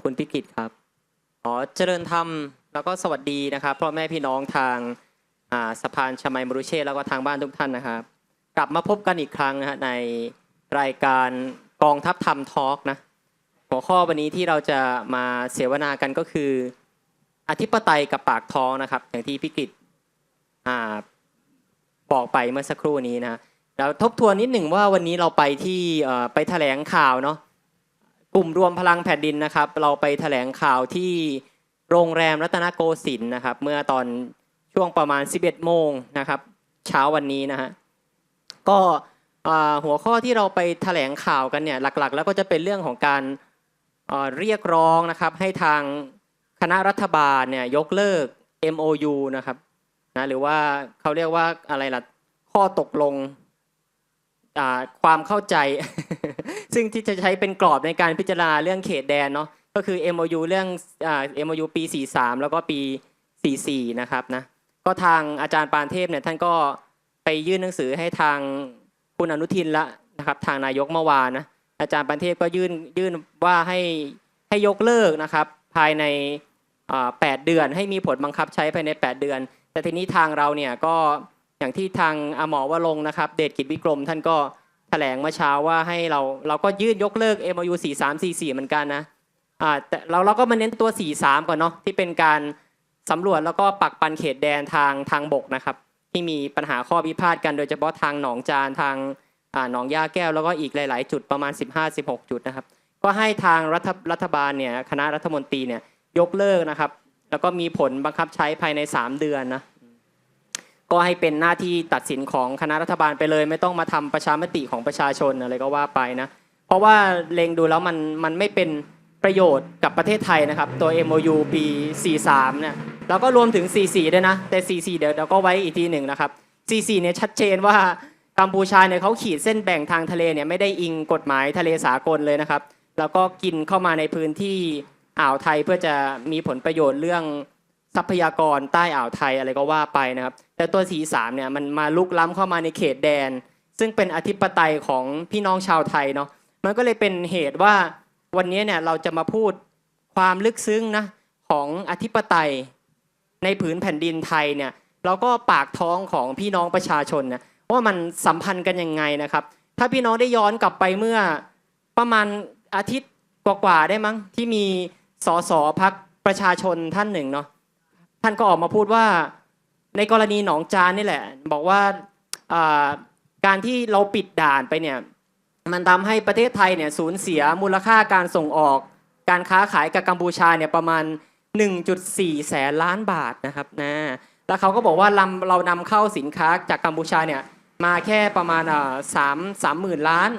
บคุณพี่กิตครับอ๋อเจริญธรรมแล้วก็สวัสดีนะครับพ่อแม่พี่น้องทางาสะพานชมัยมรุเชษแล้วก็ทางบ้านทุกท่านนะครับ กลับมาพบกันอีกครั้งนะฮะในรายการกองทัพธรรมทอล์กนะหัวข้อวันนี้ที่เราจะมาเสวนากันก็คือ อธิปไตยกับปากท้องนะครับ อย่างที่พี่กิตบอกไปเมื่อสักครู่นี้นะแล้วทบทวนนิดหนึ่งว่าวันนี้เราไปที่ไปแถลงข่าวเนาะ กลุ่มรวมพลังแผ่นดินนะครับ เราไปแถลงข่าวที่โรงแรมรัตนโกสินทร์นะครับ เมื่อตอนช่วงประมาณ 11 โมงนะครับ เช้าวันนี้นะฮะก็หัวข้อที่เราไปแถลงข่าวกันเนี่ยหลักๆ แล้วก็จะเป็นเรื่องของการเอ่อเรียกร้องนะครับให้ทางคณะรัฐบาลเนี่ยยกเลิก MOU นะครับนะหรือว่าเขาเรียกว่าอะไรล่ะข้อตกลงความเข้าใจ ซึ่งที่จะใช้เป็นกรอบในการพิจารณาเรื่องเขตแดนเนาะก็คือ MOU เรื่องเอ่า MOU ปี 43 แล้วก็ปี 44 นะครับนะก็ทางอาจารย์ปานเทพเนี่ยท่านก็ไปยื่นหนังสือให้ทางคุณอนุทินละนะครับทางนายกเมื่อวานนะอาจารย์ปานเทพก็ยื่นยื่นว่าให้ให้ยกเลิกนะครับภายใน 8 เดือนให้มีผลบังคับใช้ภายใน 8 เดือน แต่ทีนี้ทางเราเนี่ยก็อย่างที่ทางอหมอวรงนะครับ เดชกิจวิกรมท่านก็ แถลงเมื่อเช้าว่าให้เราเราก็ยื่นยกเลิก MOU 4344 เหมือนกันนะอ่าแต่เราเราก็มาเน้นตัว 43 ก่อนเนาะที่เป็นการสำรวจแล้วก็ปักปันเขตแดนทางทางบกนะครับ ที่มีปัญหาข้อพิพาทกันโดยเฉพาะทางหนองจานทางอ่าหนองย่าแก้วแล้วก็อีกหลาย ๆ จุดประมาณ 15-16 จุดนะครับ ก็ให้ทางรัฐรัฐบาลเนี่ยคณะรัฐมนตรีเนี่ยยกเลิกนะครับ แล้วก็มีผลบังคับใช้ภายใน 3 เดือนนะ ก็ให้เป็นหน้าที่ตัดสินของคณะรัฐบาลไปเลย ไม่ต้องมาทำประชามติของประชาชนอะไรก็ว่าไปนะ เพราะว่าเล็งดูแล้วมันมันไม่เป็นประโยชน์กับประเทศไทยนะครับ ตัว MOU ปี 43 เนี่ยแล้วก็รวมถึง 44 ด้วยนะ แต่ 44 เดี๋ยวเราก็ไว้อีกทีหนึ่งนะครับ 44 เนี่ยชัดเจนว่ากัมพูชาเนี่ยเขาขีดเส้นแบ่งทางทะเลเนี่ยไม่ได้อิงกฎหมายทะเลสากลเลยนะครับ แล้วก็กินเข้ามาในพื้นที่อ่าวไทยเพื่อจะมีผลประโยชน์เรื่องทรัพยากรใต้อ่าวไทยอะไรก็ว่าไปนะครับ แต่ตัวสีสามเนี่ยมันมาลุกล้ำเข้ามาในเขตแดน ซึ่งเป็นอธิปไตยของพี่น้องชาวไทยเนาะมันก็เลยเป็นเหตุว่าวันนี้เนี่ยเราจะมาพูดความลึกซึ้งนะของอธิปไตยในผืนแผ่นดินไทยเนี่ยแล้วก็ปากท้องของพี่น้องประชาชนนะว่ามันสัมพันธ์กันยังไงนะครับ ถ้าพี่น้องได้ย้อนกลับไปเมื่อประมาณอาทิตย์กว่าๆได้มั้งที่มีสสพักประชาชนท่านหนึ่งเนาะท่านก็ออกมาพูดว่า ในกรณีหนองจานนี่แหละ บอกว่าการที่เราปิดด่านไปเนี่ยมันทำให้ประเทศไทยเนี่ยสูญเสียมูลค่าการส่งออก การค้าขายกับกัมพูชาเนี่ยประมาณ 1.4 แสนล้านบาทนะครับนะแล้วเขาก็บอกว่าลำเรานำเข้าสินค้าจากกัมพูชาเนี่ยมาแค่ประมาณสามสามหมื่นล้าน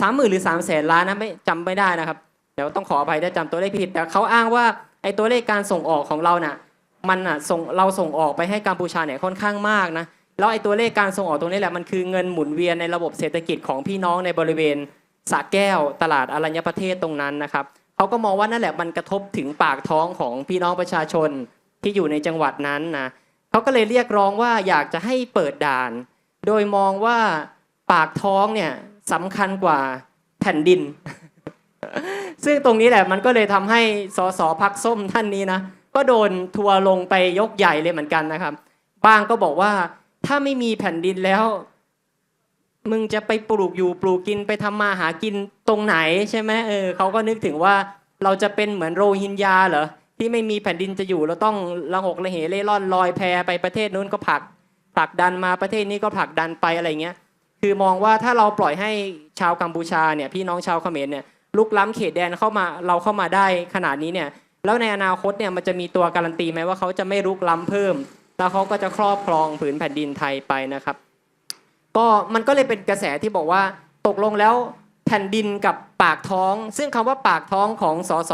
สามหมื่นหรือสามแสนล้านนะไม่จำไม่ได้นะครับเดี๋ยวต้องขออภัยถ้าจำตัวเลขผิดแต่เขาอ้างว่าไอ้ตัวเลขการส่งออกของเราน่ะ มันอะส่งเราส่งออกไปให้กัมพูชาเนี่ยค่อนข้างมากนะแล้วไอ้ตัวเลขการส่งออกตรงนี้แหละมันคือเงินหมุนเวียนในระบบเศรษฐกิจของพี่น้องในบริเวณสระแก้วตลาดอรัญญประเทศตรงนั้นนะครับเขาก็มองว่านั่นแหละมันกระทบถึงปากท้องของพี่น้องประชาชนที่อยู่ในจังหวัดนั้นนะเขาก็เลยเรียกร้องว่าอยากจะให้เปิดด่าน โดยมองว่าปากท้องเนี่ยสำคัญกว่าแผ่นดิน ซึ่งตรงนี้แหละมันก็เลยทำให้สสพักส้มท่านนี้นะ ก็โดนทัวลงไปยกใหญ่เลยเหมือนกันนะครับบ้างก็บอกว่าถ้าไม่มีแผ่นดินแล้ว มึงจะไปปลูกอยู่ปลูกกินไปทำมาหากินตรงไหนใช่ไหมเออเขาก็นึกถึงว่าเราจะเป็นเหมือนโรฮิงญาเหรอที่ไม่มีแผ่นดินจะอยู่เราต้องละหกละเหเล่ร่อนลอยแพไปประเทศนู้นก็ผลักผลักดันมาประเทศนี้ก็ผลักดันไปอะไรเงี้ยคือมองว่าถ้าเราปล่อยให้ชาวกัมพูชาเนี่ยพี่น้องชาวเขมรเนี่ยลุกล้ำเขตแดนเข้ามาเราเข้ามาได้ขนาดนี้เนี่ย แล้วในอนาคตเนี่ยมันจะมีตัวการันตีไหมว่าเขาจะไม่รุกล้ำเพิ่ม แล้วเขาก็จะครอบครองผืนแผ่นดินไทยไปนะครับ ก็มันก็เลยเป็นกระแสที่บอกว่าตกลงแล้วแผ่นดินกับปากท้อง ซึ่งคำว่าปากท้องของสส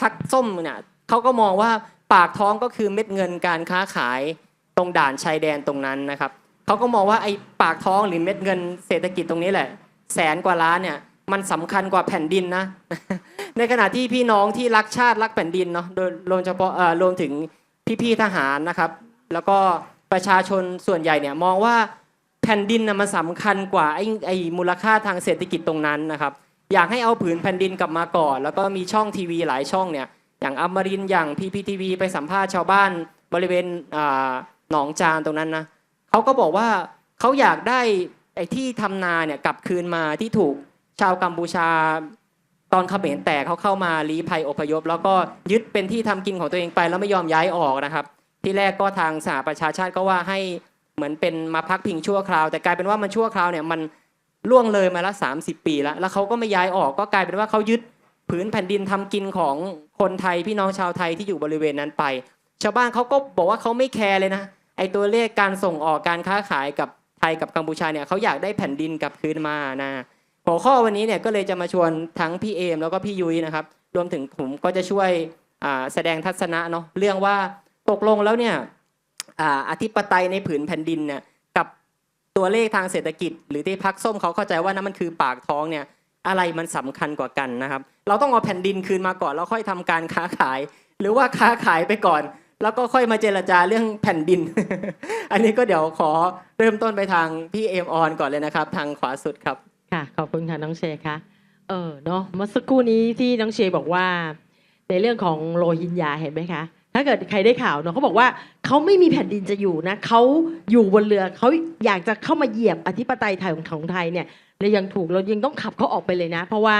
พักส้มเนี่ยเขาก็มองว่าปากท้องก็คือเม็ดเงินการค้าขายตรงด่านชายแดนตรงนั้นนะครับเขาก็มองว่าไอ้ปากท้องหรือเม็ดเงินเศรษฐกิจตรงนี้แหละ แสนกว่าล้านเนี่ย มันสำคัญกว่าแผ่นดินนะ ในขณะที่พี่น้องที่รักชาติรักแผ่นดินเนาะโดยรวมเฉพาะรวมถึงพี่ๆทหารนะครับ แล้วก็ประชาชนส่วนใหญ่เนี่ยมองว่าแผ่นดินนะมันสำคัญกว่าไอ้ไอ้มูลค่าทางเศรษฐกิจตรงนั้นนะครับอยากให้เอาผืนแผ่นดินกลับมาก่อน แล้วก็มีช่องทีวีหลายช่องเนี่ยอย่างอมรินทร์อย่างพีพีทีวีไปสัมภาษณ์ชาวบ้านบริเวณหนองจานตรงนั้นนะเขาก็บอกว่าเขาอยากได้ไอ้ที่ทำนาเนี่ยกลับคืนมาที่ถูก ชาวกัมพูชาตอนเขมรแตกเขาเข้ามาลี้ภัยอพยพ แล้วก็ยึดเป็นที่ทำกินของตัวเองไปแล้วไม่ยอมย้ายออกนะครับ ที่แรกก็ทางสหประชาชาติก็ว่าให้เหมือนเป็นมาพักพิงชั่วคราว แต่กลายเป็นว่ามันชั่วคราวเนี่ยมันล่วงเลยมาละ 30 ปีแล้วแล้วเขาก็ไม่ย้ายออกก็กลายเป็นว่าเขายึดผืนแผ่นดินทำกินของคนไทยพี่น้องชาวไทยที่อยู่บริเวณนั้นไป ชาวบ้านเขาก็บอกว่าเขาไม่แคร์เลยนะไอตัวเลขการส่งออกการค้าขายกับไทยกับกัมพูชาเนี่ยเขาอยากได้แผ่นดินกลับคืนมานะ หัวข้อวันนี้เนี่ยก็เลยจะมาชวนทั้งพี่เอมแล้วก็พี่ยุ้ยนะครับ รวมถึงผมก็จะช่วยแสดงทัศนะเนาะเรื่องว่าตกลงแล้วเนี่ยออธิปไตยในผืนแผ่นดินเนี่ยกับตัวเลขทางเศรษฐกิจ หรือที่พักส้มเขาเข้าใจว่านั่นมันคือปากท้องเนี่ยอะไรมันสำคัญกว่ากันนะครับ เราต้องเอาแผ่นดินคืนมาก่อนแล้วค่อยทำการค้าขาย หรือว่าค้าขายไปก่อน แล้วก็ค่อยมาเจรจาเรื่องแผ่นดิน อันนี้ก็เดี๋ยวขอเริ่มต้นไปทางพี่เอมออนก่อนเลยนะครับ ทางขวาสุดครับ ค่ะขอบคุณค่ะน้องเชค่ะเออเนาะเมื่อสักครู่นี้ที่น้องเชบอกว่า ในเรื่องของโรฮิงญาเห็นไหมคะ ถ้าเกิดใครได้ข่าวเนาะเขาบอกว่าเขาไม่มีแผ่นดินจะอยู่นะเขาอยู่บนเรือเขาอยากจะเข้ามาเหยียบอธิปไตยไทยของของไทยเนี่ยเรายังถูกเรายังต้องขับเขาออกไปเลยนะ เพราะว่า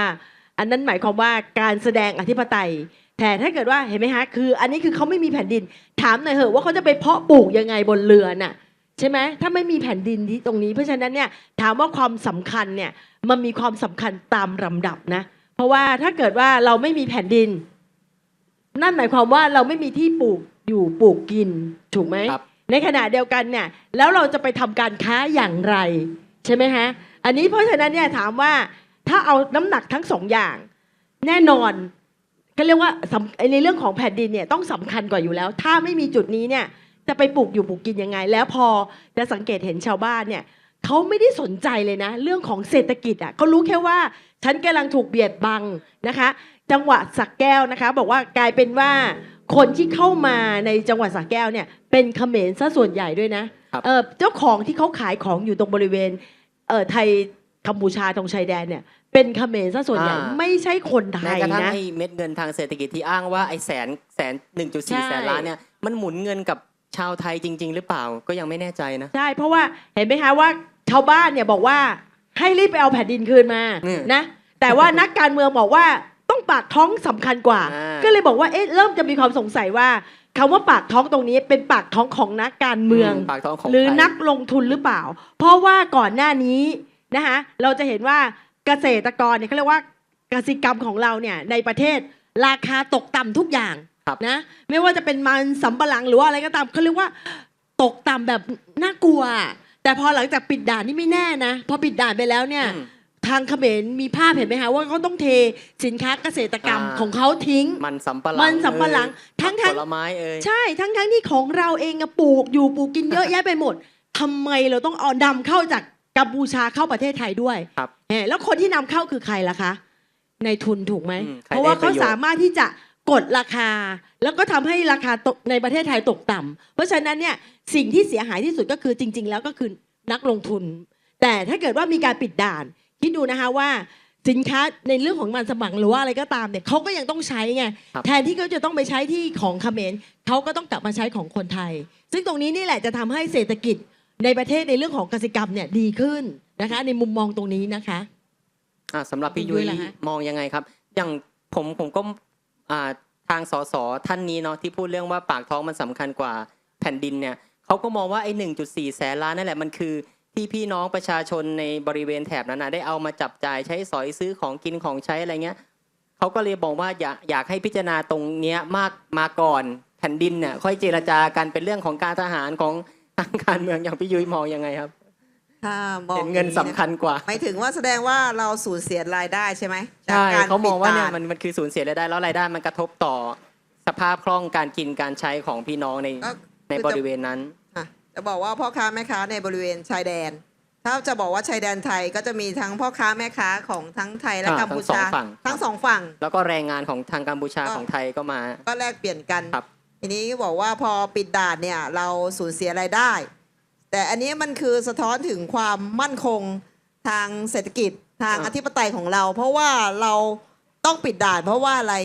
อันนั้นหมายความว่าการแสดงอธิปไตยแต่ถ้าเกิดว่าเห็นไหมคะคือ อันนี้คือเขาไม่มีแผ่นดิน ถามหน่อยเหอะว่าเขาจะไปเพาะปลูกยังไงบนเรือน่ะใช่ไหมถ้าไม่มีแผ่นดินที่ตรงนี้เพราะฉะนั้นเนี่ยถามว่าความสำคัญเนี่ย มันมีความสำคัญตามลำดับนะ เพราะว่าถ้าเกิดว่าเราไม่มีแผ่นดิน นั่นหมายความว่าเราไม่มีที่ปลูกอยู่ปลูกกินถูกไหม ครับ ในขณะเดียวกันเนี่ยแล้วเราจะไปทำการค้าอย่างไร ใช่ไหมฮะ อันนี้เพราะฉะนั้นเนี่ยถามว่าถ้าเอาน้ำหนักทั้งสองอย่าง แน่นอนก็เรียกว่าสำในเรื่องของแผ่นดินเนี่ยต้องสำคัญกว่าอยู่แล้ว ถ้าไม่มีจุดนี้เนี่ยจะไปปลูกอยู่ปลูกกินยังไง แล้วพอจะสังเกตเห็นชาวบ้านเนี่ย เขาไม่ได้สนใจเลยนะ เรื่องของเศรษฐกิจอะเขารู้แค่ว่า ฉันกำลังถูกเบียดบังนะคะ จังหวัดสักแก้วนะคะ บอกว่ากลายเป็นว่าคนที่เข้ามาในจังหวัดสักแก้วเนี่ยเป็นเขมรซะส่วนใหญ่ด้วยนะครับเออเจ้าของที่เขาขายของอยู่ตรงบริเวณเออไทยกัมพูชาตรงชายแดนเนี่ยเป็นเขมรซะส่วนใหญ่อ่าไม่ใช่คนไทแม้ยกระทั่งนะไอ้เม็ดเงินทางเศรษฐกิจที่อ้างว่าไอ้แสนแสนหนึ่งจุดใช่สี่แสนล้านเนี่ยมันหมุนเงินกับชาวไทยจริง ๆ หรือเปล่าก็ยังไม่แน่ใจนะใช่เพราะว่าเห็นไหมคะว่า ชาวบ้านเนี่ยบอกว่าให้รีบไปเอาแผ่นดินคืนมาอืมนะ แต่ว่านักการเมืองบอกว่าต้องปากท้องสำคัญกว่า อ่า ก็เลยบอกว่าเอ๊ะเริ่มจะมีความสงสัยว่าคำว่าปากท้องตรงนี้เป็นปากท้องของนักการเมือง ปากท้องของหรือไทย นักลงทุนหรือเปล่า เพราะว่าก่อนหน้านี้นะคะเราจะเห็นว่าเกษตรกรเนี่ยเขาเรียกว่ากสิกรรมของเราเนี่ยในประเทศราคาตกต่ำทุกอย่างครับนะไม่ว่าจะเป็นมันสำปะหลังหรือว่าอะไรก็ตามเขาเรียกว่าตกต่ำแบบน่ากลัว แต่พอหลังจากปิดด่านนี่ไม่แน่นะพอปิดด่านไปแล้วเนี่ย อืมทางเขมรมีภาพเห็นไหมคะว่าเขาต้องเทสินค้าเกษตรกรรมอ่า ของเขาทิ้ง มันสำปะหลังมันสำปะหลังเอ่ยทั้งๆผลไม้เอ่ย ใช่ทั้งทั้งที่ของเราเองอะปลูกอยู่ปลูกกินเยอะแยะไปหมดทำไมเราต้องเอานำเข้าจากกัมพูชาเข้าประเทศไทยด้วยครับแหมแล้วคนที่นำเข้าคือใครล่ะคะ ในทุนถูกไหมอืมใครเพราะว่าได้ปเขาระโยชน์ สามารถที่จะ กดราคาแล้วก็ทำให้ราคาตกในประเทศไทยตกต่ำเพราะฉะนั้นเนี่ยสิ่งที่เสียหายที่สุดก็คือจริง ๆ แล้วก็คือนักลงทุน แต่ถ้าเกิดว่ามีการปิดด่าน คิดดูนะคะว่าสินค้าในเรื่องของมันสมังหรือว่าอะไรก็ตามเนี่ยเขาก็ยังต้องใช้ไงครับแทนที่เขาจะต้องไปใช้ที่ของเขมรเขาก็ต้องกลับมาใช้ของคนไทย ซึ่งตรงนี้นี่แหละจะทำให้เศรษฐกิจในประเทศในเรื่องของกสิกรรมเนี่ยดีขึ้นนะคะ ในมุมมองตรงนี้นะคะอะสำหรับพี่พี่ยุ้ยยุ้ยล่ะฮะมองยังไงครับ อย่างผมผมก็อ่า ทางสสท่านนี้เนาะที่พูดเรื่องว่าปากท้องมันสำคัญกว่าแผ่นดินเนี่ยเขาก็มองว่าไอ้หนึ่งจุดสี่แสนล้านนั่นแหละมันคือ ที่พี่น้องประชาชนในบริเวณแถบนั้นนะได้เอามาจับจ่ายใช้สอยซื้อของกินของใช้อะไรเงี้ยเขาก็เลยบอกว่าอยากอยากให้พิจารณาตรงเนี้ยมากมาก่อนแผ่นดินเนี่ยค่อยเจรจากันเป็นเรื่องของการทหารของทางการเมืองอย่างพี่ยุ้ยมองยังไงครับ ถ้ามองเห็นเงินสำคัญกว่า หมายถึงว่าแสดงว่าเราสูญเสียรายได้ใช่ไหมจกใช่กรเขามองว่าเนี่ยปิดด่มันมันคือสูญเสียรายได้แล้วรายได้มันกระทบต่อ สภาพคล่องการกินการใช้ของพี่น้องในก็ในบริเวณนั้นอะจะบอกว่าพ่อค้าแม่ค้าในบริเวณชายแดน ถ้าจะบอกว่าชายแดนไทยก็จะมีทั้งพ่อค้าแม่ค้าของทั้งไทยและอ่ากัมพูชา ทั้งสองฝั่ง ทั้งสองฝั่ง แล้วก็แรงงานของทางกัมพูชาก็ ของไทยก็มา ก็แลกเปลี่ยนกัน ครับ ทีนี้บอกว่าพอปิดด่านเนี่ย เราสูญเสียรายได้ แต่อันนี้มันคือสะท้อนถึงความมั่นคงทางเศรษฐกิจทางอ่าอธิปไตยของเรา เพราะว่าเราต้องปิดด่านเพราะว่าอะไร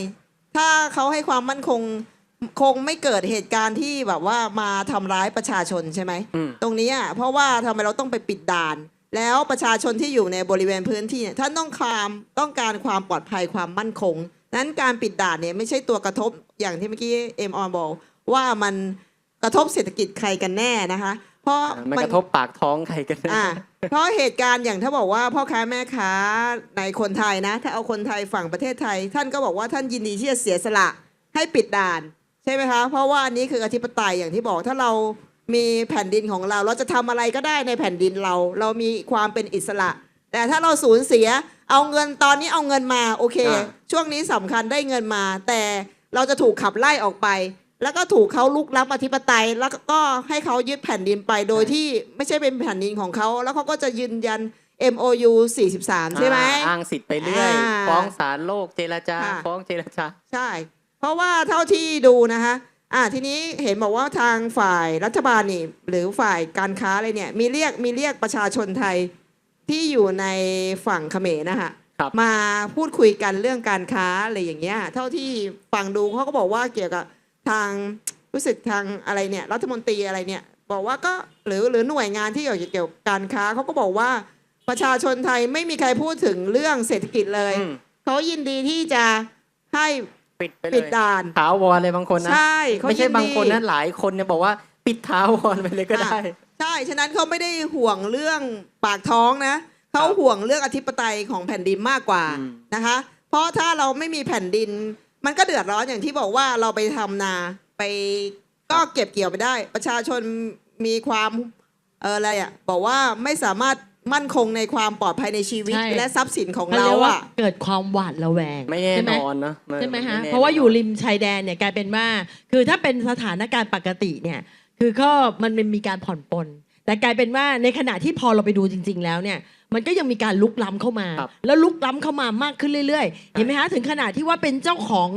ถ้าเขาให้ความมั่นคงคงไม่เกิดเหตุการณ์ที่แบบว่ามาทำร้ายประชาชนใช่ไหมอืมตรงนี้อะเพราะว่าทำไมเราต้องไปปิดด่าน แล้วประชาชนที่อยู่ในบริเวณพื้นที่เนี่ยท่านต้องความต้องการความปลอดภัยความมั่นคง นั้นการปิดด่านเนี่ยไม่ใช่ตัวกระทบอย่างที่เมื่อกี้เอ็มออนบอกว่ามันกระทบเศรษฐกิจใครกันแน่นะคะ เพราะมันกระทบปากท้องใครกันแน่อ่าเพราะเหตุการณ์อย่างถ้าบอกว่าพ่อค้าแม่ค้าในคนไทยนะ ถ้าเอาคนไทยฝั่งประเทศไทย ท่านก็บอกว่าท่านยินดีที่จะเสียสละให้ปิดด่าน ใช่ไหมคะ เพราะว่าอันนี้คืออธิปไตยอย่างที่บอกถ้าเรามีแผ่นดินของเรา เราจะทำอะไรก็ได้ในแผ่นดินเรา เรามีความเป็นอิสระ แต่ถ้าเราสูญเสียเอาเงินตอนนี้เอาเงินมาโอเคอ่าช่วงนี้สำคัญได้เงินมา แต่เราจะถูกขับไล่ออกไป แล้วก็ถูกเขาลุกล้ำอธิปไตย แล้วก็ให้เขายึดแผ่นดินไปโดยที่ไม่ใช่เป็นแผ่นดินของเขาแล้วเขาก็จะยืนยัน MOU 43 ใช่ไหมอ่าอ้างสิทธิ์ไปเรื่อยอ่าฟ้องศาลโลกเจรจาค่ะฟ้องเจรจา ใช่ เพราะว่าเท่าที่ดูนะคะอ่าทีนี้เห็นบอกว่าทางฝ่ายรัฐบาลนี่ หรือฝ่ายการค้าอะไรเนี่ย มีเรียกมีเรียกประชาชนไทยที่อยู่ในฝั่งเขมรนะคะครับมาพูดคุยกันเรื่องการค้าอะไรอย่างเงี้ย เท่าที่ฟังดูเขาก็บอกว่าเกี่ยวกับ ทางรู้สึกทางอะไรเนี่ยรัฐมนตรีอะไรเนี่ยบอกว่าก็หรือหรือหน่วยงานที่เกี่ยวเกี่ยวกับการค้าเขาก็บอกว่าประชาชนไทยไม่มีใครพูดถึงเรื่องเศรษฐกิจเลยอืม เขายินดีที่จะให้ปิดไปเลปิดยด่าน ถาวรเลยบางคนนะใช่เขาไม่ใช่ยิดี บางคนนะหลายคนเนี่ยบอกว่าปิดถาวรไปเลยก็ได้ ใช่ฉะนั้นเขาไม่ได้ห่วงเรื่องปากท้องนะเขาห่วงเรื่องอธิปไตยของแผ่นดินมากกว่าอืม นะคะ เพราะถ้าเราไม่มีแผ่นดิน มันก็เดือดร้อนอย่างที่บอกว่าเราไปทำนาไปก็เก็บเกี่ยวไปได้ ประชาชนมีความเอออะไรอะบอกว่าไม่สามารถมั่นคงในความปลอดภัยในชีวิต ใช่ และทรัพย์สินของเขาเราเรียกว่าอะ เกิดความหวาดระแวงไม่แน่ใช่ไหนมอนนะนใช่ไหมฮะ แน่เพราะว่าอยู่แน่นนริมชายแดนเนี่ยกลายเป็นว่า คือถ้าเป็นสถานการณ์ปกติเนี่ย คือก็มันเป็นมีการผ่อนปลนแต่กลายเป็นว่าในขณะที่พอเราไปดูจริง ๆ แล้วเนี่ย มันก็ยังมีการลุกล้ำเข้ามา ครับแล้วลุกล้ำเข้ามามากขึ้นเรื่อยๆ เห็นไหมฮะถึงขนาดที่ว่าเป็นเจ้าของ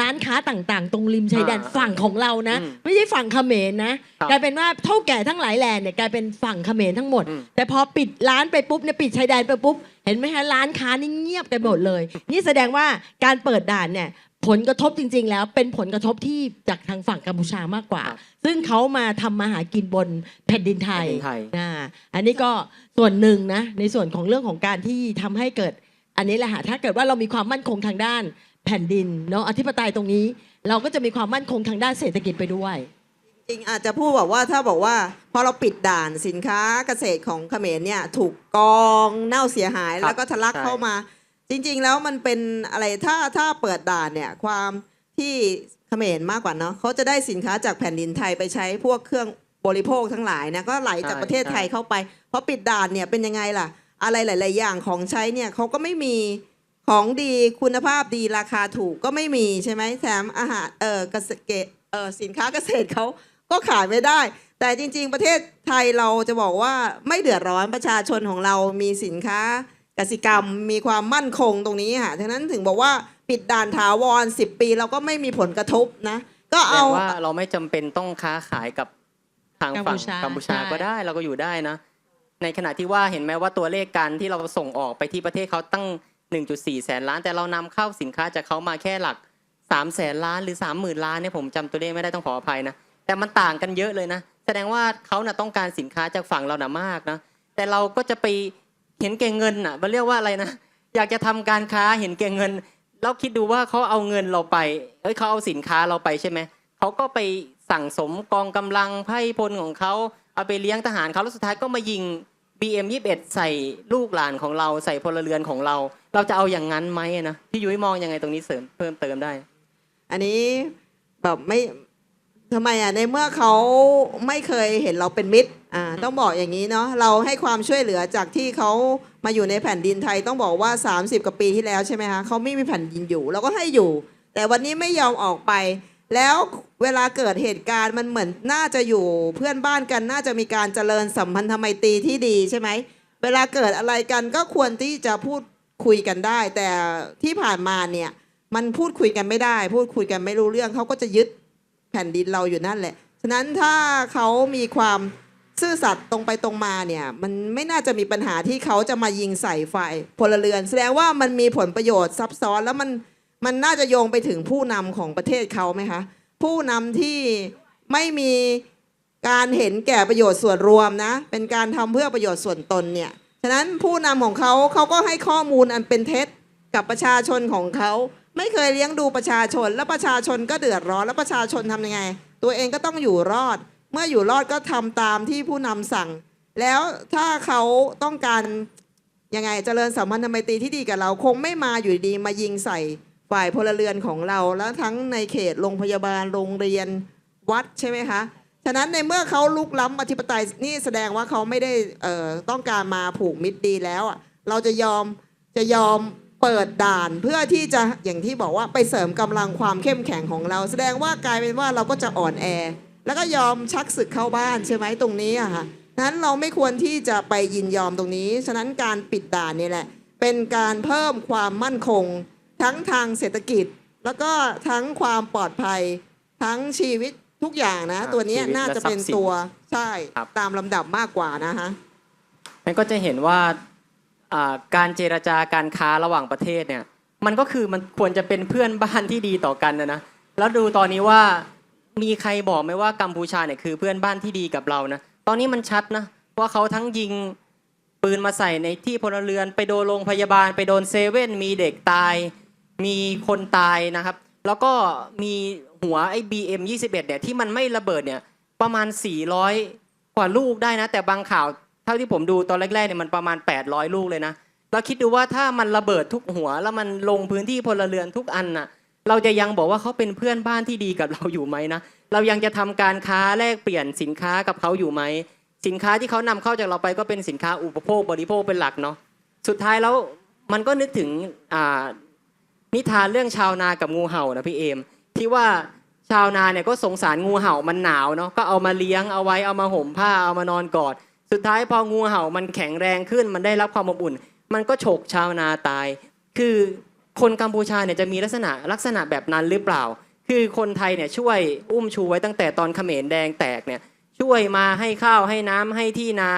ร้านค้าต่างๆ ตรงริมชายแดนอ่าฝั่งของเรานะ อืมไม่ใช่ฝั่งเขมรนะ ครับกลายเป็นว่าเท่าแก่ทั้งหลายแลนเนี่ยกลายเป็นฝั่งเขมรทั้งหมด อืม แต่พอปิดร้านไปปุ๊บเนี่ยปิดชายแดนไปปุ๊บ เห็นไหมฮะร้านค้านี่เงียบกันหมดเลย นี่แสดงว่าการเปิดด่านเนี่ยผลกระทบจริง ๆ แล้วเป็นผลกระทบที่จากทางฝั่งกัมพูชามากกว่า ครับซึ่งเขามาทำมาหากินบนแผ่นดินไทยแผ่นดินไทย นะอันนี้ก็ส่วนหนึ่งนะในส่วนของเรื่องของการที่ทำให้เกิดอันนี้แหละฮะถ้าเกิดว่าเรามีความมั่นคงทางด้านแผ่นดินเนาะอธิปไตยตรงนี้ เราก็จะมีความมั่นคงทางด้านเศรษฐกิจไปด้วย จริงอาจจะพูดบอกว่าถ้าบอกว่าพอเราปิดด่านสินค้าเกษตรของเขมรเนี่ยถูกกองเน่าเสียหายครับแล้วก็ทะลักใช่เข้ามา จริง ๆ แล้วมันเป็นอะไรถ้าถ้าเปิดด่านเนี่ยความที่เขมรมากกว่าเนาะเขาจะได้สินค้าจากแผ่นดินไทยไปใช้พวกเครื่อง บริโภคทั้งหลายนะก็ไหลจากประเทศไทยเข้าไปเพราะปิดด่านเนี่ยเป็นยังไงล่ะ อะไรหลาย ๆ อย่างของใช้เนี่ยเขาก็ไม่มีของดีคุณภาพดีราคาถูกก็ไม่มีใช่ไหมแถมอาหารเออเกษตรเออสินค้าเกษตรเขาก็ขายไม่ได้ แต่จริง ๆ ประเทศไทยเราจะบอกว่าไม่เดือดร้อนประชาชนของเรามีสินค้ากสิกรรมมีความมั่นคงตรงนี้ค่ะทั้งนั้นถึงบอกว่าปิดด่านถาวร 10 ปีเราก็ไม่มีผลกระทบนะ ก็แต่เอาว่าเราไม่จำเป็นต้องค้าขายกับ ทางฝั่งกัมพูชากัมพูชาใช่ก็ได้เราก็อยู่ได้นะ ในขณะที่ว่าเห็นไหมว่าตัวเลขการที่เราส่งออกไปที่ประเทศเขาตั้ง 1.4 แสนล้าน แต่เรานำเข้าสินค้าจากเขามาแค่หลัก3แสนล้านหรือ 30,000 ล้านเนี่ยผมจำตัวเลขไม่ได้ต้องขออภัยนะแต่มันต่างกันเยอะเลยนะ แสดงว่าเขาน่ะต้องการสินค้าจากฝั่งเราน่ะมากนะแต่เราก็จะไปเห็นแก่เงินน่ะมันเรียกว่าอะไรนะอยากจะทำการค้าเห็นแก่เงินแล้วคิดดูว่าเขาเอาเงินเราไปเอ้ยเขาเอาสินค้าเราไปใช่ไหมเขาก็ไป สั่งสมกองกำลังไพ่พลของเขาเอาไปเลี้ยงทหารเขาแล้วสุดท้ายก็มายิง BM 21 ใส่ลูกหลานของเราใส่พลเรือนของเรา เราจะเอาอย่างนั้นไหมนะพี่ยุ้ยมองยังไงตรงนี้เสริมเพิ่มเติมได้ อันนี้แบบไม่ทำไมอะในเมื่อเขาไม่เคยเห็นเราเป็นมิตรอ่าต้องบอกอย่างนี้เนาะเราให้ความช่วยเหลือจากที่เขามาอยู่ในแผ่นดินไทยต้องบอกว่า 30กว่าปีที่แล้วใช่ไหมคะเขาไม่มีแผ่นดินอยู่เราก็ให้อยู่ แต่วันนี้ไม่ยอมออกไป แล้วเวลาเกิดเหตุการณ์มันเหมือนน่าจะอยู่เพื่อนบ้านกันน่าจะมีการเจริญสัมพันธไมตรีที่ดีใช่ไหมเวลาเกิดอะไรกันก็ควรที่จะพูดคุยกันได้ แต่ที่ผ่านมาเนี่ยมันพูดคุยกันไม่ได้ พูดคุยกันไม่รู้เรื่องเขาก็จะยึดแผ่นดินเราอยู่นั่นแหละฉะนั้นถ้าเขามีความซื่อสัตย์ตรงไปตรงมาเนี่ยมันไม่น่าจะมีปัญหาที่เขาจะมายิงใส่ฝ่ายพลเรือน แสดงว่ามันมีผลประโยชน์ซับซ้อนแล้วมัน มันน่าจะโยงไปถึงผู้นำของประเทศเขาไหมคะ ผู้นำที่ไม่มีการเห็นแก่ประโยชน์ส่วนรวมนะ เป็นการทำเพื่อประโยชน์ส่วนตนเนี่ย ฉะนั้นผู้นำของเขาเขาก็ให้ข้อมูลอันเป็นเท็จกับประชาชนของเขาไม่เคยเลี้ยงดูประชาชน แล้วประชาชนก็เดือดร้อน แล้วประชาชนทำยังไง ตัวเองก็ต้องอยู่รอด เมื่ออยู่รอดก็ทำตามที่ผู้นำสั่ง แล้วถ้าเขาต้องการยังไงเจริญสัมพันธไมตรีที่ดีกับเราคงไม่มาอยู่ดีมายิงใส่ ฝ่ายพลเรือนของเราแล้วทั้งในเขตโรงพยาบาลโรงเรียนวัดใช่ไหมคะฉะนั้นในเมื่อเขาลุกล้ำอธิปไตยนี่แสดงว่าเขาไม่ได้ต้องการมาผูกมิตรดีแล้วเราจะยอมจะยอมเปิดด่านเพื่อที่จะอย่างที่บอกว่าไปเสริมกำลังความเข้มแข็งของเรา แสดงว่ากลายเป็นว่าเราก็จะอ่อนแอ แล้วก็ยอมชักศึกเข้าบ้านใช่ไหมตรงนี้อะค่ะนั้นเราไม่ควรที่จะไปยินยอมตรงนี้ ฉะนั้นการปิดด่านนี่แหละ เป็นการเพิ่มความมั่นคง ทั้งทางเศรษฐกิจ แล้วก็ทั้งความปลอดภัย ทั้งชีวิตทุกอย่างนะอ่าตัวเนี้ยชีวิตน่าจะเป็นและทรัพย์สินตัวใช่ครับตามลำดับมากกว่านะคะมันก็จะเห็นว่าอ่าการเจรจาการค้าระหว่างประเทศเนี่ยมันก็คือมันควรจะเป็นเพื่อนบ้านที่ดีต่อกันนะนะแล้วดูตอนนี้ว่ามีใครบอกไหมว่ากัมพูชาเนี่ยคือเพื่อนบ้านที่ดีกับเรานะตอนนี้มันชัดนะว่าเขาทั้งยิงปืนมาใส่ในที่พลเรือน ไปโดนโรงพยาบาล ไปโดนเซเว่นมีเด็กตาย มีคนตายนะครับ แล้วก็มีหัวไอ้ BM 21เนี่ยที่มันไม่ระเบิดเนี่ยประมาณ 400 กว่าลูกได้นะ แต่บางข่าวเท่าที่ผมดูตอนแรกๆเนี่ยมันประมาณ 800 ลูกเลยนะเราคิดดูว่าถ้ามันระเบิดทุกหัว แล้วมันลงพื้นที่พลเรือนทุกอันน่ะเราจะยังบอกว่าเขาเป็นเพื่อนบ้านที่ดีกับเราอยู่ไหมนะเรายังจะทำการค้าแลกเปลี่ยนสินค้ากับเขาอยู่ไหมสินค้าที่เขานำเข้าจากเราไปก็เป็นสินค้าอุปโภคบริโภคเป็นหลักเนาะสุดท้ายแล้วมันก็นึกถึงอ่า นิทานเรื่องชาวนากับงูเห่านะพี่เอม ที่ว่าชาวนาเนี่ยก็สงสารงูเห่ามันหนาวเนาะก็เอามาเลี้ยงเอาไว้เอามาห่มผ้าเอามานอนกอด สุดท้ายพองูเห่ามันแข็งแรงขึ้นมันได้รับความอบอุ่น มันก็ฉกชาวนาตาย คือคนกัมพูชาเนี่ยจะมีลักษณะลักษณะแบบนั้นหรือเปล่า คือคนไทยเนี่ยช่วยอุ้มชูไว้ตั้งแต่ตอนเขมรแดงแตกเนี่ยช่วยมาให้ข้าวให้น้ำให้ที่นา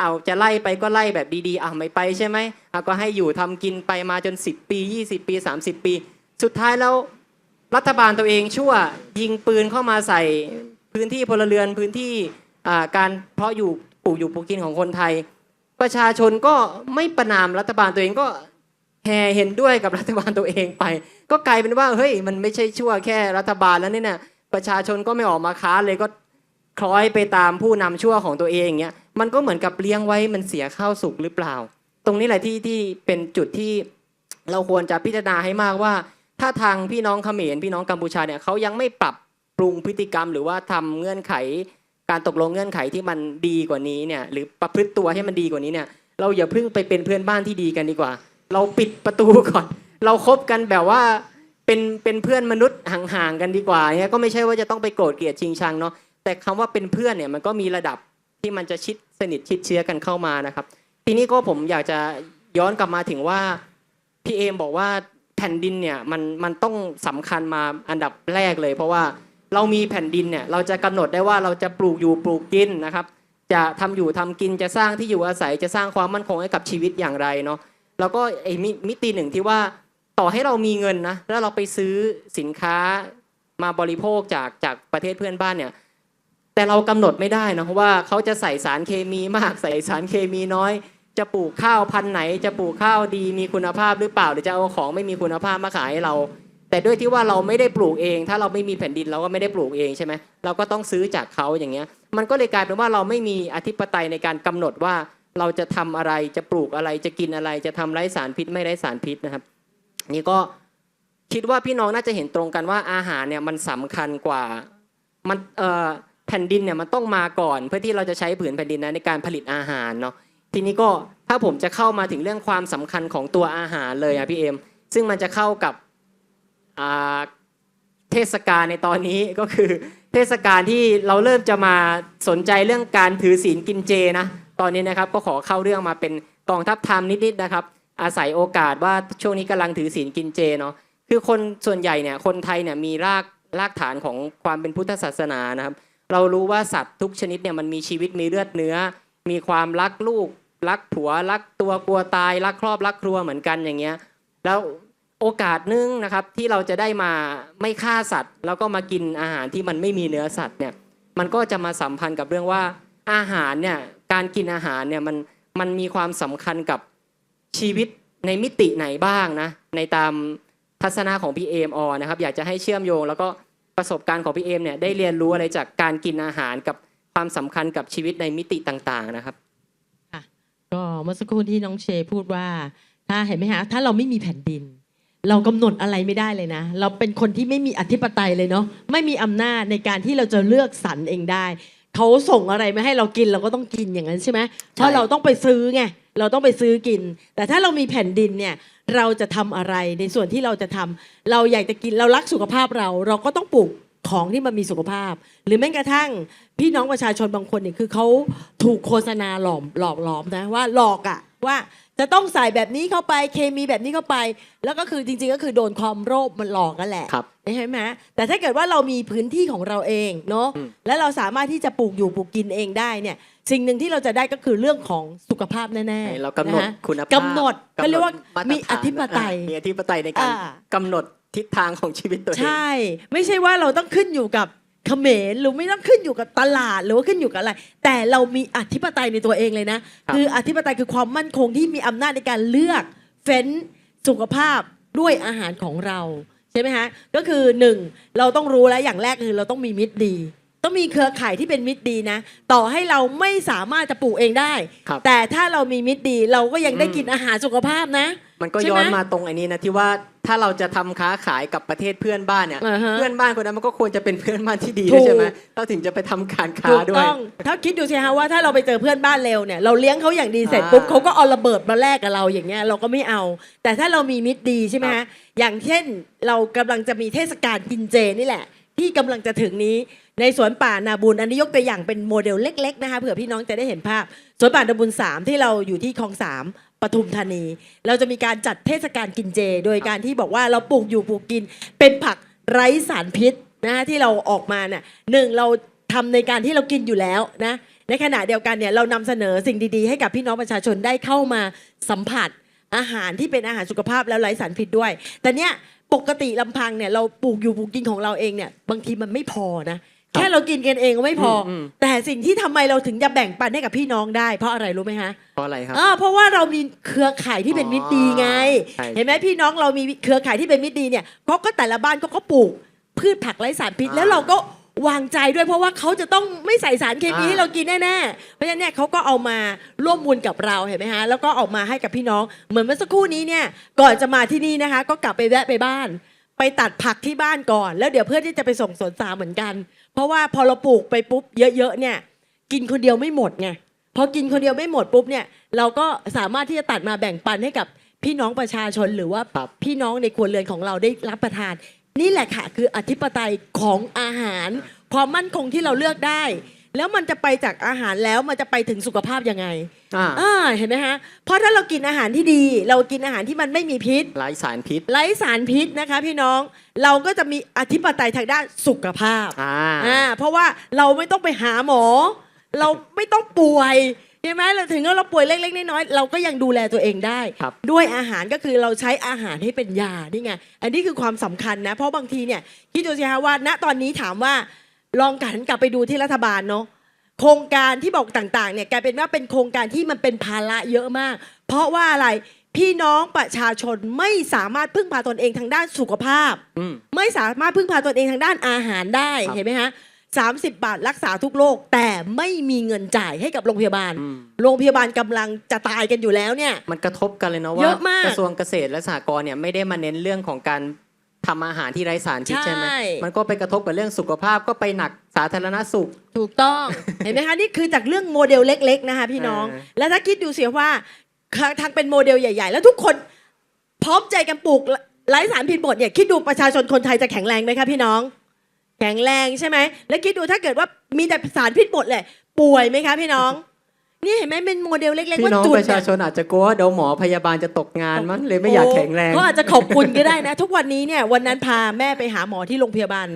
เอาจะไล่ไปก็ไล่แบบดีๆอะไม่ไปใช่ไหมเอาก็ให้อยู่ทำกินไปมาจน 10 ปี 20 ปี 30 ปี สุดท้ายแล้วรัฐบาลตัวเองชั่วยิงปืนเข้ามาใส่พื้นที่พลเรือนพื้นที่การเพาะอยู่ปลูกอยู่ปลูกกินของคนไทย ประชาชนก็ไม่ประนามรัฐบาลตัวเองก็แห่เห็นด้วยกับรัฐบาลตัวเองไป ก็กลายเป็นว่าเฮ้ยมันไม่ใช่ชั่วแค่รัฐบาลแล้วเนี่ยนะประชาชนก็ไม่ออกมาค้านเลยก็ คล้อยไปตามผู้นำชั่วของตัวเองอย่างเงี้ยมันก็เหมือนกับเลี้ยงไว้มันเสียข้าวสุกหรือเปล่า ตรงนี้แหละที่ที่เป็นจุดที่เราควรจะพิจารณาให้มากว่า ถ้าทางพี่น้องเขมรพี่น้องกัมพูชาเนี่ยเขายังไม่ปรับปรุงพฤติกรรม หรือว่าทำเงื่อนไข การตกลงเงื่อนไขที่มันดีกว่านี้เนี่ยหรือประพฤติตัวให้มันดีกว่านี้เนี่ยเราอย่าเพิ่งไปเป็นเพื่อนบ้านที่ดีกันดีกว่า เราปิดประตูก่อน เราคบกันแบบว่าเป็นเป็นเพื่อนมนุษย์ห่างๆกันดีกว่าเนี่ยก็ไม่ใช่ว่าจะต้องไปโกรธเกลียดชิงชังเนาะ แต่คำว่าเป็นเพื่อนเนี่ยมันก็มีระดับที่มันจะชิดสนิทชิดเชื้อกันเข้ามานะครับ ทีนี้ก็ผมอยากจะย้อนกลับมาถึงว่าพี่เอมบอกว่าแผ่นดินเนี่ยมันมันต้องสำคัญมาอันดับแรกเลย เพราะว่าเรามีแผ่นดินเนี่ยเราจะกำหนดได้ว่าเราจะปลูกอยู่ปลูกกินนะครับ จะทำอยู่ทำกินจะสร้างที่อยู่อาศัยจะสร้างความมั่นคงให้กับชีวิตอย่างไรเนาะแล้วก็ไอ้มิติหนึ่งที่ว่าต่อให้เรามีเงินนะแล้วเราไปซื้อสินค้ามาบริโภคจากจากประเทศเพื่อนบ้านเนี่ย แต่เรากำหนดไม่ได้นะเพราะว่าเขาจะใส่สารเคมีมากใส่สารเคมีน้อย จะปลูกข้าวพันธุ์ไหน จะปลูกข้าวดีมีคุณภาพหรือเปล่าหรือจะเอาของไม่มีคุณภาพมาขายให้เรา แต่ด้วยที่ว่าเราไม่ได้ปลูกเอง ถ้าเราไม่มีแผ่นดินเราก็ไม่ได้ปลูกเองใช่ไหมเราก็ต้องซื้อจากเขาอย่างเงี้ย มันก็เลยกลายเป็นว่าเราไม่มีอธิปไตยในการกำหนดว่าเราจะทำอะไรจะปลูกอะไรจะกินอะไรจะทำไร้สารพิษไม่ไร้สารพิษนะครับ นี่ก็คิดว่าพี่น้องน่าจะเห็นตรงกันว่าอาหารเนี่ยมันสำคัญกว่ามันเอ่อ แผ่นดินเนี่ยมันต้องมาก่อน เพื่อที่เราจะใช้ผืนแผ่นดินนั้นในการผลิตอาหารเนาะทีนี้ก็ถ้าผมจะเข้ามาถึงเรื่องความสำคัญของตัวอาหารเลยอะพี่เอ็มซึ่งมันจะเข้ากับเทศกาลในตอนนี้ก็คือเทศกาลที่เราเริ่มจะมาสนใจเรื่องการถือศีลกินเจนะตอนนี้นะครับก็ขอเข้าเรื่องมาเป็นกองทัพธรรมนิดๆนะครับ อาศัยโอกาสว่าช่วงนี้กำลังถือศีลกินเจเนาะคือคนส่วนใหญ่เนี่ยคนไทยเนี่ยมีรากรากฐานของความเป็นพุทธศาสนานะครับ เรารู้ว่าสัตว์ทุกชนิดเนี่ยมันมีชีวิตมีเลือดเนื้อ มีความรักลูก รักผัวรักตัวกลัวตาย รักครอบรักครัวเหมือนกันอย่างเงี้ยแล้วโอกาสนึงนะครับที่เราจะได้มาไม่ฆ่าสัตว์ แล้วก็มากินอาหารที่มันไม่มีเนื้อสัตว์เนี่ยมันก็จะมาสัมพันธ์กับเรื่องว่าอาหารเนี่ยการกินอาหารเนี่ยมันมันมีความสำคัญกับชีวิตในมิติไหนบ้างนะในตามทัศนะของพี่เอมอนะครับอยากจะให้เชื่อมโยง แล้วก็ ประสบการณ์ของพี่เอมเนี่ยได้เรียนรู้อะไรจากการกินอาหารกับความสำคัญกับชีวิตในมิติต่างๆนะครับก็เมื่อสักครู่ที่น้องเชพูดว่าถ้าเห็นไหมฮะถ้าเราไม่มีแผ่นดิน เรากำหนดอะไรไม่ได้เลยนะ เราเป็นคนที่ไม่มีอธิปไตยเลยเนาะไม่มีอำนาจในการที่เราจะเลือกสรรเองได้เขาส่งอะไรมาให้เรากินเราก็ต้องกินอย่างนั้นใช่ไหมเพราะเราต้องไปซื้อไงเราต้องไปซื้อกิน แต่ถ้าเรามีแผ่นดินเนี่ย เราจะทำอะไรในส่วนที่เราจะทำเราอยากจะกินเรารักสุขภาพเรา เราก็ต้องปลูกของที่มันมีสุขภาพ หรือแม้กระทั่งพี่น้องประชาชนบางคนเนี่ยคือเขาถูกโฆษณาหลอมหลอกหลอมนะว่าหลอกอะว่าจะต้องใส่แบบนี้เข้าไปเคมีแบบนี้เข้าไป แล้วก็คือจริง ๆ ก็คือโดนความโรคมันหลอกกันแหละครับใช่ไหมแต่ถ้าเกิดว่าเรามีพื้นที่ของเราเองเนาะอืมแล้วเราสามารถที่จะปลูกอยู่ปลูกกินเองได้เนี่ย สิ่งหนึ่งที่เราจะได้ก็คือเรื่องของสุขภาพแน่ๆเรากำหนดะฮะคุณภาพกำหนดเขาเรียกว่าตรฐนมีอธิปไตยอ่ามีอธิปไตยในการอ่ากำหนดทิศทางของชีวิตตัวเองใช่ ไม่ใช่ว่าเราต้องขึ้นอยู่กับ เขมรหรือไม่ต้องขึ้นอยู่กับตลาดหรือว่าขึ้นอยู่กับอะไร แต่เรามีอธิปไตยในตัวเองเลยนะครับคืออธิปไตยคือความมั่นคงที่มีอำนาจในการเลือกเฟ้นสุขภาพด้วยอาหารของเราใช่ไหมฮะก็คือหนึ่งเราต้องรู้แล้วอย่างแรกคือเราต้องมีมิตรดี ต้องมีเครือข่ายที่เป็นมิตรดีนะ ต่อให้เราไม่สามารถจะปลูกเองได้ครับแต่ถ้าเรามีมิตรดีเราก็ยังได้อืมกินอาหารสุขภาพนะ มันก็ใช่ไหมย้อนมาตรงไอ้นี้นะที่ว่า ถ้าเราจะทำค้าขายกับประเทศเพื่อนบ้านเนี่ยอ่าฮะเพื่อนบ้านคนนั้นมันก็ควรจะเป็นเพื่อนบ้านที่ดีถูด้วยกใช่ไหมเราถึงจะไปทำการค้าถูกด้วยต้องถ้าคิดดูสิฮะว่าถ้าเราไปเจอเพื่อนบ้านเร็วเนี่ยเราเลี้ยงเขาอย่างดีเสร็จอ่าปุ๊บเขาก็เอาระเบิดมาแลกกับเราอย่างเงี้ยเราก็ไม่เอา แต่ถ้าเรามีมิตรดีใช่ไหมครัฮะบอย่างเช่นเรากำลังจะมีเทศกาลกินเจนี่แหละ ที่กำลังจะถึงนี้ในสวนป่านาบุญอันนี้ยกตัวอย่างเป็นโมเดลเล็ก ๆ นะคะเผื่อพี่น้องจะได้เห็นภาพสวนป่านาบุญสามที่เราอยู่ที่คลองสาม ปทุมธานี เราจะมีการจัดเทศกาลกินเจ โดยการที่บอกว่าเราปลูกอยู่ปลูกกิน เป็นผักไร้สารพิษนะที่เราออกมาเนี่ยหนึ่งเราทำในการที่เรากินอยู่แล้วนะในขณะเดียวกันเนี่ยเรานำเสนอสิ่งดีๆ ให้กับพี่น้องประชาชนได้เข้ามาสัมผัสอาหารที่เป็นอาหารสุขภาพแล้วไร้สารพิษด้วย แต่เนี้ยปกติลำพังเนี่ยเราปลูกอยู่ปลูกกินของเราเองเนี่ยบางทีมันไม่พอนะ แค่เรากินกันเองก็ไม่พออมอืมแต่สิ่งที่ทำไมเราถึงจะแบ่งปันให้กับพี่น้องได้ เพราะอะไรรู้ไหมฮะเพราะอะไรครับ อ่าเพราะว่าเรามีเครือข่ายที่เป็นมิตรดีไง ใช่ เห็นไหมพี่น้องเรามีเครือข่ายที่เป็นมิตรดีเนี่ยเขาก็แต่ละบ้านก็ก็ปลูก พืชผักไร้สารพิษอ่าแล้วเราก็วางใจด้วยเพราะว่าเขาจะต้องไม่ใส่สารเคมีอ่า ให้เรากินแน่ๆ เพราะฉะนั้นเนี่ยเขาก็เอามาร่วมบุญกับเราเห็นไหมฮะแล้วก็ออกมาให้กับพี่น้องเหมือนเมื่อสักครู่นี้เนี่ยก่อนจะมาที่นี่นะคะ ก็กลับไปแวะไปบ้าน ไปตัดผักที่บ้านก่อน แล้วเดี๋ยวเพื่อที่จะไปส่งสวนสาเหมือนกัน เพราะว่าพอเราปลูกไปปุ๊บเยอะๆเนี่ย กินคนเดียวไม่หมดไงพอกินคนเดียวไม่หมดปุ๊บเนี่ยเราก็สามารถที่จะตัดมาแบ่งปันให้กับพี่น้องประชาชนหรือว่าครับพี่น้องในครัวเรือนของเราได้รับประทาน นี่แหละค่ะคืออธิปไตยของอาหาร ความมั่นคงที่เราเลือกได้ แล้วมันจะไปจากอาหารแล้วมันจะไปถึงสุขภาพยังไงอ่าอ่าเห็นไหมฮะเพราะถ้าเรากินอาหารที่ดี เรากินอาหารที่มันไม่มีพิษ ไร้สารพิษไร้สารพิษนะคะ พี่น้องเราก็จะมีอธิปไตยทางด้านสุขภาพอ่าอ่าเพราะว่าเราไม่ต้องไปหาหมอ เราไม่ต้องป่วยใช่ไหมเราถึงว่าเราป่วยเล็กๆน้อยๆเราก็ยังดูแลตัวเองได้ ครับด้วยอาหารก็คือเราใช้อาหารให้เป็นยานี่ไงอันนี้คือความสำคัญนะ เพราะบางทีเนี่ยคิดดูสิคะว่าณตอนนี้ถามว่า ลองหันกลับไปดูที่รัฐบาลเนาะโครงการที่บอกต่างๆเนี่ยกลายเป็นว่าเป็นโครงการที่มันเป็นภาระเยอะมาก เพราะว่าอะไรพี่น้องประชาชนไม่สามารถพึ่งพาตนเองทางด้านสุขภาพ อืม ไม่สามารถพึ่งพาตนเองทางด้านอาหารได้ครับ เห็นไหมฮะสามสิบบาทรักษาทุกโรคแต่ไม่มีเงินจ่ายให้กับโรงพยาบาล อืมโรงพยาบาลกำลังจะตายกันอยู่แล้วเนี่ย มันกระทบกันเลยเนาะเยว่าอะมาก กระทรวงเกษตรและสหกรณ์เนี่ยไม่ได้มาเน้นเรื่องของการ ทำอาหารที่ไร้สารพิษใช่ใช่ไหมมันก็ไปกระทบกับเรื่องสุขภาพก็ไปหนักสาธารณสุข ถูกต้อง เห็นไหมคะนี่คือจากเรื่องโมเดลเล็ก ๆ นะคะพี่น้อง เออ แล้วถ้าคิดดูเสียว่าทางเป็นโมเดลใหญ่ ๆ แล้วทุกคนพร้อมใจกันปลูกไร้สารพิษหมดเนี่ยคิดดูประชาชนคนไทยจะแข็งแรงไหมคะพี่น้อง แข็งแรงใช่ไหมแล้วคิดดูถ้าเกิดว่ามีแต่สารพิษหมดเลยป่วยไหมคะพี่น้อง นี่เห็นไหมเป็นโมเดลเล็กๆพี่ว่าน้องจุดประชาเนี่ยชนอาจจะกลัวว่าเดี๋ยวหมอพยาบาลจะตกงานมั้งเลยไม่อยากแข็งแรงเขาอาจจะขอบคุณก็ได้นะ ทุกวันนี้เนี่ยวันนั้นพาแม่ไปหาหมอที่โรงพยาบาล